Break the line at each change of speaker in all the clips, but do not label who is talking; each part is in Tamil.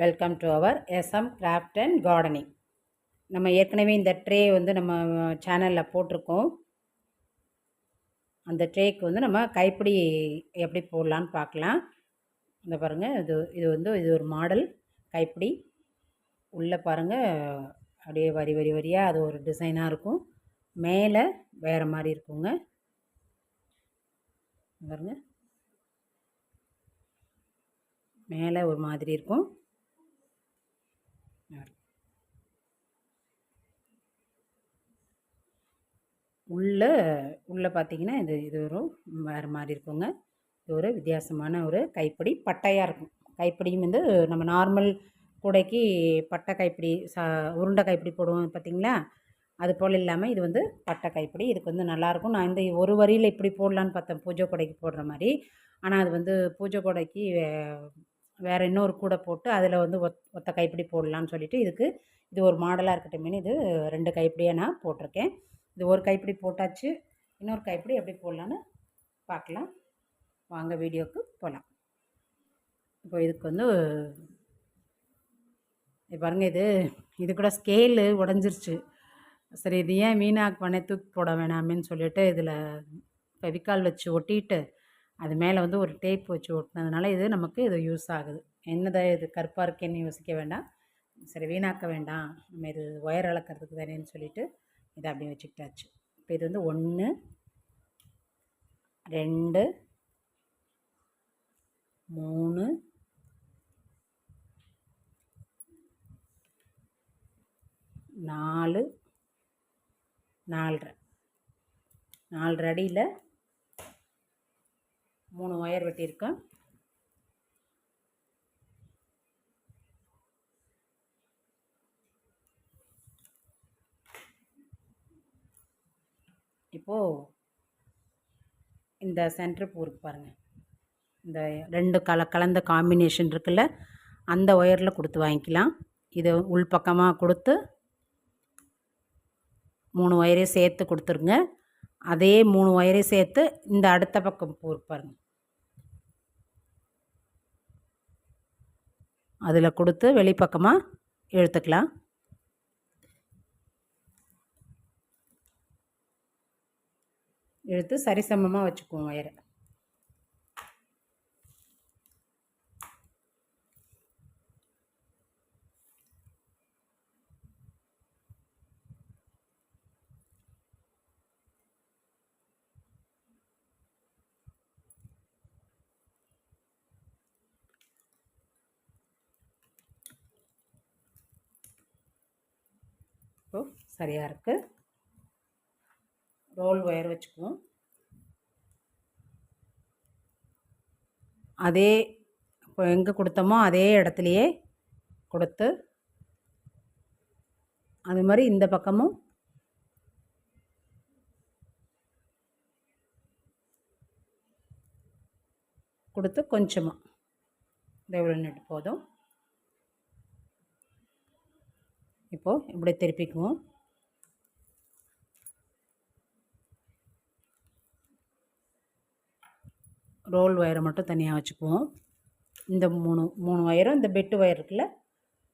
Welcome to our SM craft and gardening நம்ம ஏற்கனவே இந்த ட்ரே வந்து நம்ம சேனலில் போட்டிருக்கோம். அந்த ட்ரேக்கு வந்து நம்ம கைப்பிடி எப்படி போடலான்னு பார்க்கலாம். இந்த பாருங்கள் இது இது வந்து இது ஒரு மாடல் கைப்பிடி. உள்ளே பாருங்கள் அப்படியே வரி வரி வரியாக அது ஒரு டிசைனாக இருக்கும். மேலே வேறு மாதிரி இருக்குங்க. பாருங்கள் மேலே ஒரு மாதிரி இருக்கும். உள்ளே உள்ளே பார்த்தீங்கன்னா இது இது ஒரு வேறு மாதிரி இருக்குங்க. இது ஒரு வித்தியாசமான ஒரு கைப்பிடி பட்டையாக இருக்கும். கைப்பிடியும் வந்து நம்ம நார்மல் கூடைக்கு பட்டை கைப்பிடி சா உருண்டை கைப்பிடி போடுவோம் பார்த்தீங்களா அது போல் இல்லாமல் இது வந்து பட்டை கைப்பிடி. இதுக்கு வந்து நல்லாயிருக்கும் நான் இந்த ஒரு வரியில் இப்படி போடலான்னு பார்த்தேன். பூஜை கொடைக்கு போடுற மாதிரி. ஆனால் அது வந்து பூஜை கொடைக்கு வேறு இன்னொரு கூடை போட்டு அதில் வந்து ஒத் ஒத்த கைப்பிடி போடலான்னு சொல்லிவிட்டு இதுக்கு இது ஒரு மாடலாக இருக்கட்டுமேனு இது ரெண்டு கைப்பிடியாக நான் போட்டிருக்கேன். இது ஒரு கைப்பிடி போட்டாச்சு இன்னொரு கைப்பிடி எப்படி போடலான்னு பார்க்கலாம். வாங்க வீடியோவுக்கு போகலாம் இப்போ இதுக்கு வந்து இது பாருங்கள் இது இது கூட ஸ்கேலு உடஞ்சிருச்சு. சரி இது ஏன் வீணாக்கு பண்ண தூக்கி போட வேணாமேன்னு சொல்லிட்டு இதில் ஃபெவிக்கால் வச்சு ஒட்டிட்டு அது மேலே வந்து ஒரு டேப் வச்சு ஒட்டினதுனால இது நமக்கு இது யூஸ் ஆகுது. என்னதை இது கருப்பாக இருக்கேன்னு யோசிக்க வேண்டாம். சரி வீணாக்க வேண்டாம். நம்ம இது ஒயர் அளக்கிறதுக்கு தானேன்னு சொல்லிவிட்டு இதை அப்படியே வச்சுக்கிட்டாச்சு. இப்போ இது வந்து ஒன்று ரெண்டு மூணு நாலு நாலரை. நாலரை அடியில் மூணு ஒயர் வெட்டியிருக்கேன். இப்போது இந்த சென்டர் பூ இருக்கு பாருங்கள் இந்த ரெண்டு கல கலந்த காம்பினேஷன் இருக்குல்ல அந்த ஒயரில் கொடுத்து வாங்கிக்கலாம். இதை உள் பக்கமாக கொடுத்து மூணு ஒயரையும் சேர்த்து கொடுத்துருங்க. அதே மூணு ஒயரையும் சேர்த்து இந்த அடுத்த பக்கம் பூ பாருங்க. அதில் கொடுத்து வெளிப்பக்கமாக இழுத்துக்கலாம். இழுத்து சரிசமமாக வச்சுக்குவோம் ஒயரை இப்போ சரியாக இருக்குது ரோல் ஒயர் வச்சுக்குவோம். அதே இப்போ எங்கே கொடுத்தோமோ அதே இடத்துலையே கொடுத்து அது மாதிரி இந்த பக்கமும் கொடுத்து கொஞ்சமாக இந்த நட்டு போதும். இப்போது இப்படி திருப்பிக்குவோம். ரோல் ஒயரை மட்டும் தனியாக வச்சுக்குவோம். இந்த மூணு மூணு ஒயரும் இந்த பெட்டு ஒயர் இருக்குல்ல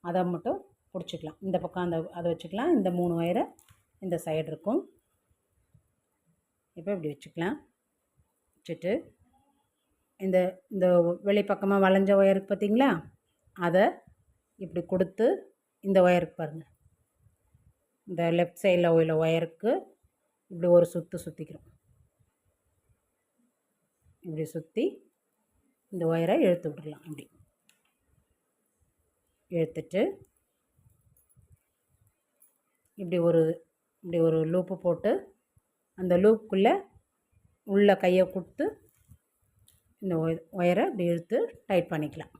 அதை மட்டும் பிடிச்சிக்கலாம். இந்த பக்கம் அந்த அதை வச்சுக்கலாம். இந்த மூணு ஒயரை இந்த சைடு இருக்கும். இப்போ இப்படி வச்சுக்கலாம். வச்சுட்டு இந்த இந்த வெளிப்பக்கமாக வளைஞ்ச ஒயருக்கு பார்த்திங்களா? அதை இப்படி கொடுத்து இந்த ஒயருக்கு பாருங்கள் இந்த லெஃப்ட் சைடில் உள்ள ஒயருக்கு இப்படி ஒரு சுற்று சுற்றிக்கிறோம் இப்படி சுற்றி இந்த ஒயரை இழுத்து விடலாம் இப்படி இழுத்துட்டு இப்படி ஒரு இப்படி ஒரு லூப்பு போட்டு அந்த லூப்புக்குள்ளே உள்ள கையை கொடுத்து இந்த ஒயரை இப்படி இழுத்து டைட் பண்ணிக்கலாம்.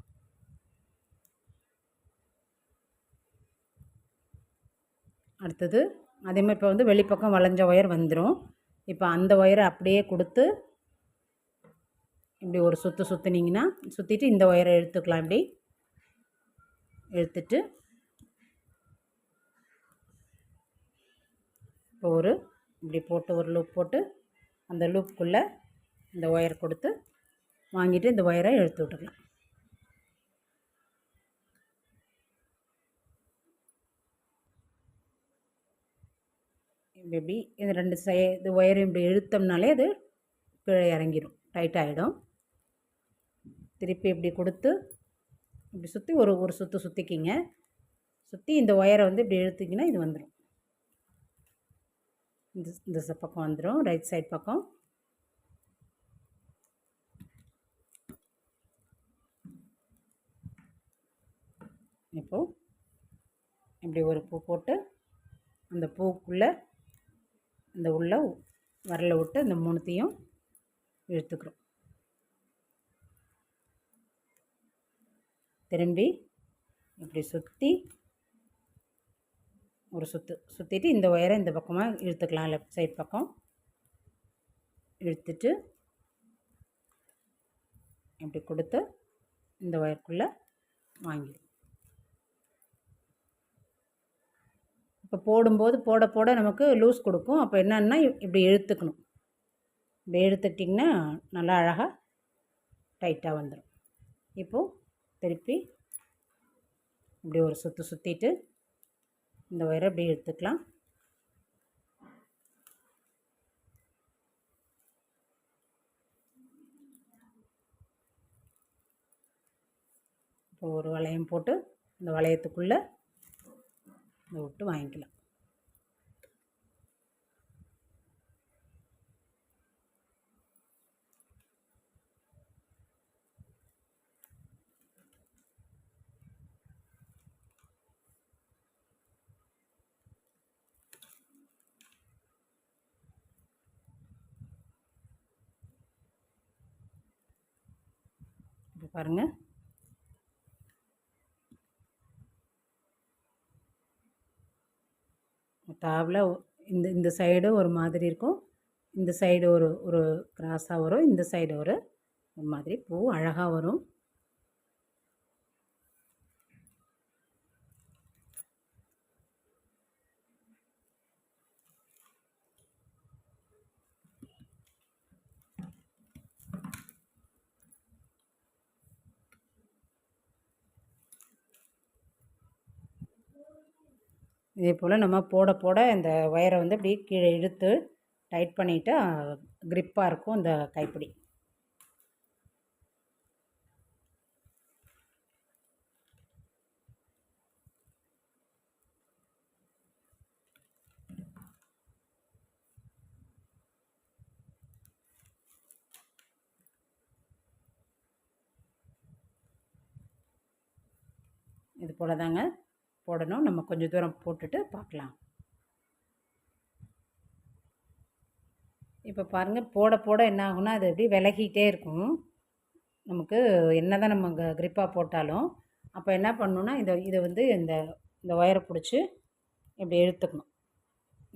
அடுத்தது அதேமாதிரி இப்போ வந்து வெளிப்பக்கம் வளைஞ்ச ஒயர் வந்துடும் இப்போ அந்த ஒயரை அப்படியே கொடுத்து இப்படி ஒரு சுற்று சுற்றுனீங்கன்னா சுற்றிட்டு இந்த ஒயரை எடுத்துக்கலாம் இப்படி. எடுத்துட்டு இப்போ ஒரு இப்படி போட்டு ஒரு லூப் போட்டு அந்த லூப்புக்குள்ளே இந்த ஒயர் கொடுத்து வாங்கிட்டு இந்த ஒயரை எடுத்து விட்டுக்கலாம். இப்படி இந்த ரெண்டு சை இது ஒயரும் இப்படி இழுத்தோம்னாலே அது கீழே இறங்கிடும் டைட் ஆகிடும் திருப்பி இப்படி கொடுத்து இப்படி சுற்றி ஒரு ஒரு சுற்று சுற்றிக்கிங்க சுற்றி இந்த ஒயரை வந்து இப்படி இழுத்திங்கன்னா இது வந்துடும் இந்த இந்த பக்கம் வந்துடும் ரைட் சைட் பக்கம். இப்போது இப்படி ஒரு பூ போட்டு அந்த பூக்குள்ளே அந்த உள்ள வரல விட்டு அந்த மூணுத்தையும் இழுத்துக்கிறோம். திரும்பி இப்படி சுற்றி ஒரு சுற்று சுற்றிட்டு இந்த ஒயரை இந்த பக்கமாக இழுத்துக்கலாம் லெஃப்ட் சைட் பக்கம். இழுத்துட்டு இப்படி கொடுத்து இந்த ஒயருக்குள்ளே வாங்கிடும். இப்போ போடும்போது போட போட நமக்கு லூஸ் கொடுக்கும். அப்போ என்னன்னா இப்படி இழுத்துக்கணும். இப்படி இழுத்துக்கிட்டிங்கன்னா நல்லா அழகாக டைட்டாக வந்துடும் இப்போது திருப்பி இப்படி ஒரு சுற்று சுற்றிட்டு இந்த ஒயரை இப்படி எடுத்துக்கலாம். இப்போ ஒரு வளையம் போட்டு இந்த வளையத்துக்குள்ளே இந்த விட்டு வாங்கிக்கலாம் இப்போ பாருங்கள் தாவில் இந்த இந்த சைடு ஒரு மாதிரி இருக்கும். இந்த சைடு ஒரு ஒரு கிராஸாக வரும். இந்த சைடு ஒரு ஒரு மாதிரி பூ அழகாக வரும். இதே போல் நம்ம போட போட இந்த ஒயரை வந்து அப்படியே கீழே இழுத்து டைட் பண்ணிவிட்டு க்ரிப்பாக இருக்கும் இந்த கைப்பிடி. இது போல் தாங்க போடணும். நம்ம கொஞ்சம் தூரம் போட்டுட்டு பார்க்கலாம். இப்போ பாருங்கள் போட போட என்ன ஆகும்னா அது எப்படி விலகிட்டே இருக்கும். நமக்கு என்ன தான் நம்ம க க்ரிப்பாக போட்டாலும் அப்போ என்ன பண்ணணுன்னா இதை இதை வந்து இந்த இந்த ஒயரை பிடிச்சி இப்படி இழுத்துக்கணும்.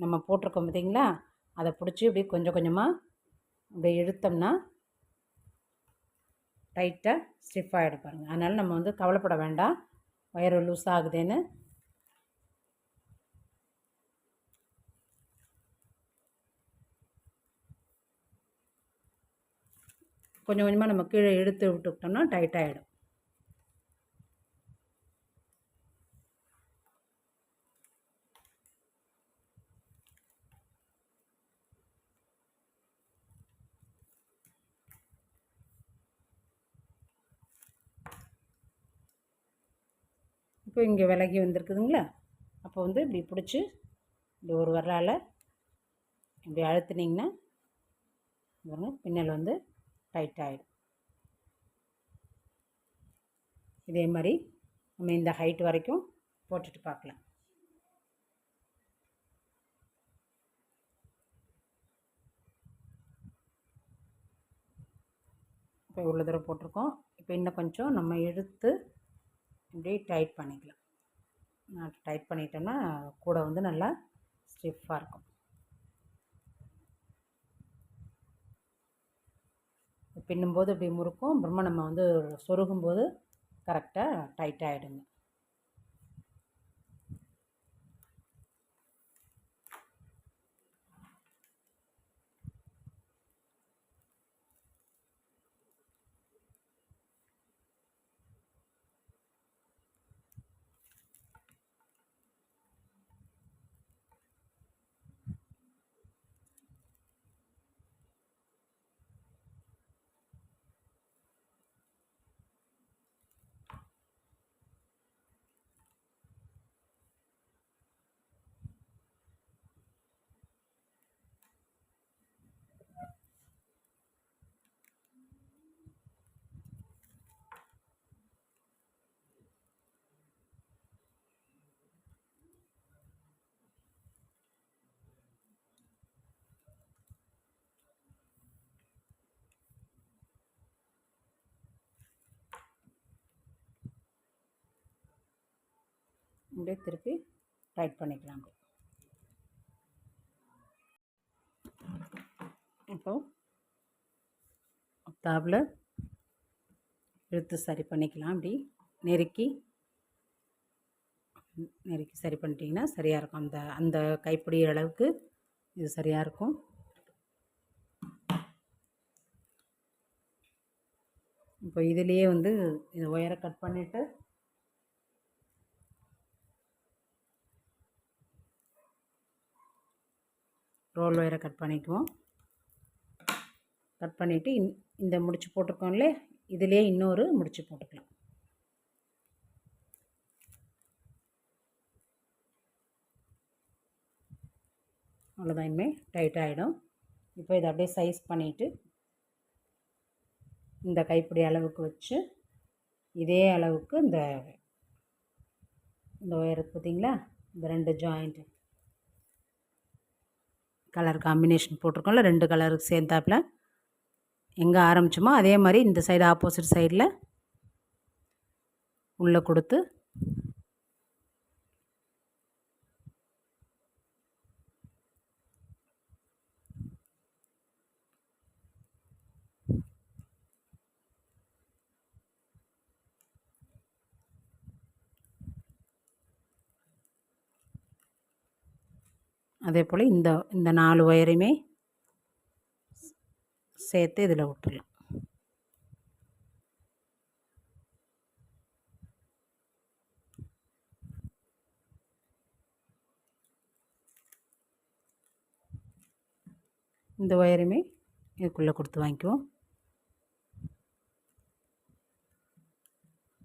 நம்ம போட்டிருக்கோம் பார்த்தீங்களா? அதை பிடிச்சி இப்படி கொஞ்சம் கொஞ்சமாக இப்படி இழுத்தோம்னா டைட்டாக ஸ்டிஃப் ஆகிடும் பாருங்கள் அதனால் நம்ம வந்து கவலைப்பட வேண்டாம். ஒயர் லூஸ் ஆகுதுன்னு கொஞ்சம் கொஞ்சமாக நம்ம கீழே இழுத்து விட்டுக்கிட்டோம்னா டைட் ஆகிடும் இப்போ இங்கே விலகி வந்திருக்குதுங்களா? அப்போ வந்து இப்படி பிடிச்சி இப்படி ஒரு வரலால் இப்படி அழுத்துனீங்கன்னா பின்னல் வந்து டைட் ஆகிடும் இதே மாதிரி நம்ம இந்த ஹைட் வரைக்கும் போட்டுட்டு பார்க்கலாம். இப்போ இவ்வளோ தூரம் போட்டிருக்கோம். இப்போ இன்னும் கொஞ்சம் நம்ம எடுத்து இப்படியே டைட் பண்ணிக்கலாம். நான் டைட் பண்ணிட்டோம்னா கூட வந்து நல்லா ஸ்டிஃபாக இருக்கும். பின்னும்போது இப்படி முறுக்கும். அப்புறமா நம்ம வந்து சொருகும்போது கரெக்டாக டைட்டாகிடுங்க அப்படியே திருப்பி டைட் பண்ணிக்கலாம் இப்போ தாவில் இழுத்து சரி பண்ணிக்கலாம் அப்படி. நெருக்கி நெருக்கி சரி பண்ணிட்டீங்கன்னா சரியாக இருக்கும். அந்த அந்த கைப்பிடி அளவுக்கு இது சரியாக இருக்கும். இப்போ இதுலேயே வந்து இது ஒயரை கட் பண்ணிவிட்டு ரோல் ஒயரை கட் பண்ணிக்குவோம். கட் பண்ணிவிட்டு இன் இந்த முடிச்சு போட்டிருக்கோம்ல இதிலே இன்னொரு முடிச்சு போட்டுக்கலாம். அவ்வளோதான் இனிமேல் டைட் ஆகிடும் இப்போ இதை அப்படியே சைஸ் பண்ணிவிட்டு இந்த கைப்பிடி அளவுக்கு வச்சு இதே அளவுக்கு இந்த இந்த ஒயர் பார்த்தீங்களா இந்த ரெண்டு ஜாயிண்ட்டு கலர் காம்பினேஷன் போட்டிருக்கோம்ல ரெண்டு கலருக்கு சேர்ந்தாப்பில் எங்கே ஆரம்பிச்சோமோ அதே மாதிரி இந்த சைடு ஆப்போசிட் சைடில் உள்ளே கொடுத்து அதே போல் இந்த இந்த நாலு ஒயரையுமே சேர்த்து இதில் விட்டுடலாம் இந்த ஒயருமே இதுக்குள்ளே கொடுத்து வாங்கிக்குவோம்.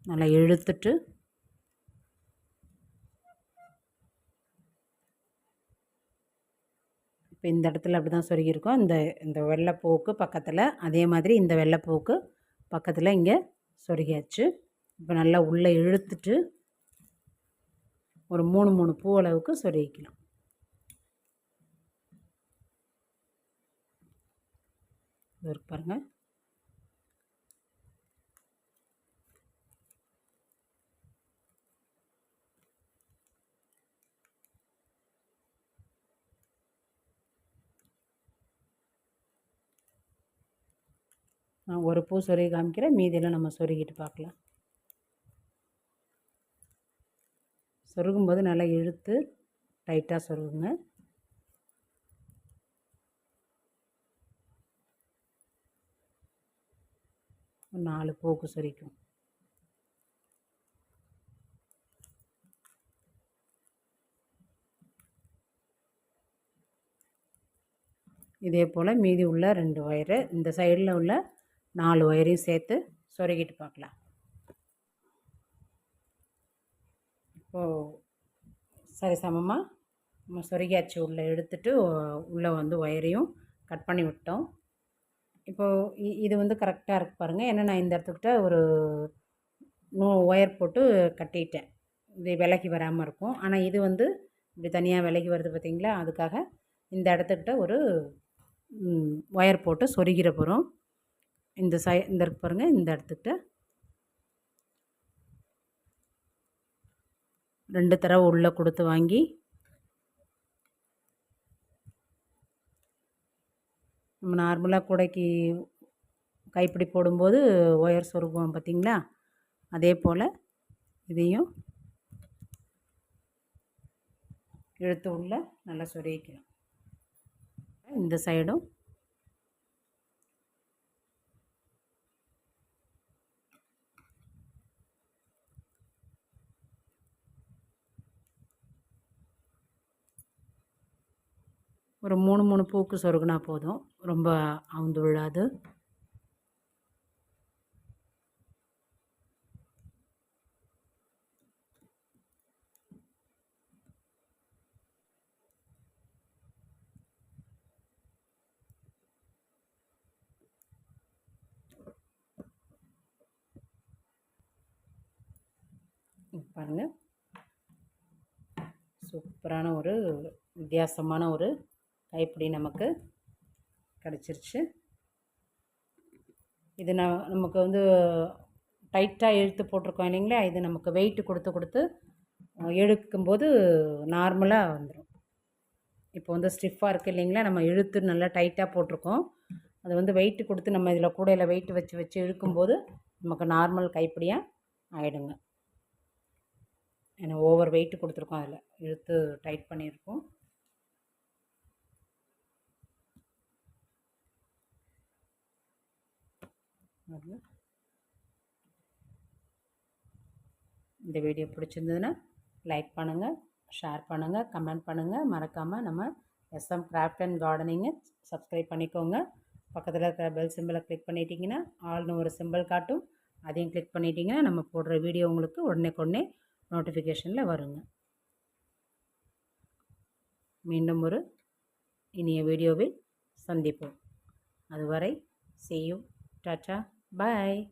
நல்லா இழுத்துட்டு இப்போ இந்த இடத்துல அப்படி தான் சொருகியிருக்கோம். இந்த இந்த வெள்ளைப்பூவுக்கு பக்கத்தில் அதே மாதிரி இந்த வெள்ளைப்பூவுக்கு பக்கத்தில் இங்கே சொருகியாச்சு. இப்போ நல்லா உள்ளே இழுத்துட்டு ஒரு மூணு மூணு பூ அளவுக்கு சொருகிக்கலாம். இது இருக்கு பாருங்கள் ஒரு பூ சொருகி காமிக்கிறேன். மீதியெல்லாம் நம்ம சொருகிட்டு பார்க்கலாம். சொருகும்போது நல்லா இழுத்து டைட்டாக சொருகுங்க. ஒரு நாலு பூக்கு சொரிக்கும் இதே போல் மீதி உள்ள ரெண்டு ஒயரு இந்த சைடில் உள்ள நாலு ஒயரையும் சேர்த்து சொருகிட்டு பார்க்கலாம். இப்போது சரி சமமாக நம்ம சொருகியாச்சு உள்ளே எடுத்துட்டு உள்ளே வந்து ஒயரையும் கட் பண்ணி விட்டோம். இப்போது இது வந்து கரெக்டாக இருக்கு பாருங்கள் ஏன்னா நான் இந்த இடத்துக்கிட்ட ஒரு நூ ஒயர் போட்டு கட்டிட்டேன். இது விலகி வராமல் இருக்கும். ஆனால் இது வந்து இப்படி தனியாக விலகி வருது பார்த்திங்களா? அதுக்காக இந்த இடத்துக்கிட்ட ஒரு ஒயர் போட்டு சொருகிற போகிறோம் இந்த சை இந்த இருக்கு பாருங்கள் இந்த இடத்துக்கிட்ட ரெண்டு தடவை உள்ளே கொடுத்து வாங்கி நம்ம நார்மலாக கூடைக்கு கைப்பிடி போடும்போது ஒயர் சொருகுவோம் பார்த்திங்களா? அதே போல் இதையும் இழுத்து உள்ள நல்லா சொருகிக்கிறோம் இந்த சைடும் ஒரு மூணு மூணு பூக்கு சொருகுனா போதும். ரொம்ப அவுந்து விழாது. பாருங்கள் சூப்பரான ஒரு வித்தியாசமான ஒரு கைப்பிடி நமக்கு கிடச்சிருச்சு. இது நான் நமக்கு வந்து டைட்டாக இழுத்து போட்டிருக்கோம் இல்லைங்களா? இது நமக்கு வெயிட்டு கொடுத்து கொடுத்து இழுக்கும்போது நார்மலாக வந்துடும் இப்போ வந்து ஸ்டிஃபாக இருக்குது இல்லைங்களா? நம்ம இழுத்து நல்லா டைட்டாக போட்டிருக்கோம். அது வந்து வெயிட்டு கொடுத்து நம்ம இதில் கூடையில் வெயிட்டு வச்சு வச்சு இழுக்கும்போது நமக்கு நார்மல் கைப்பிடியாக ஆகிடுங்க ஏன்னா ஓவர் வெயிட்டு கொடுத்துருக்கோம் அதில். இழுத்து டைட் பண்ணியிருக்கோம். இந்த வீடியோ பிடிச்சிருந்ததுன்னா லைக் பண்ணுங்கள் ஷேர் பண்ணுங்கள் கமெண்ட் பண்ணுங்கள் மறக்காமல் நம்ம எஸ்எம் கிராஃப்ட் அண்ட் கார்டனிங்கை சப்ஸ்கிரைப் பண்ணிக்கோங்க. பக்கத்தில் இருக்கிற பெல் சிம்பிளை கிளிக் பண்ணிட்டீங்கன்னா ஆள்னு ஒரு சிம்பிள் காட்டும். அதையும் கிளிக் பண்ணிட்டீங்கன்னா நம்ம போடுற வீடியோ உங்களுக்கு உடனே கொடனே நோட்டிஃபிகேஷனில் வருங்க. மீண்டும் ஒரு இனிய வீடியோவில் சந்திப்போம். அதுவரை செய்யும் டாச்சா டாட்டா bye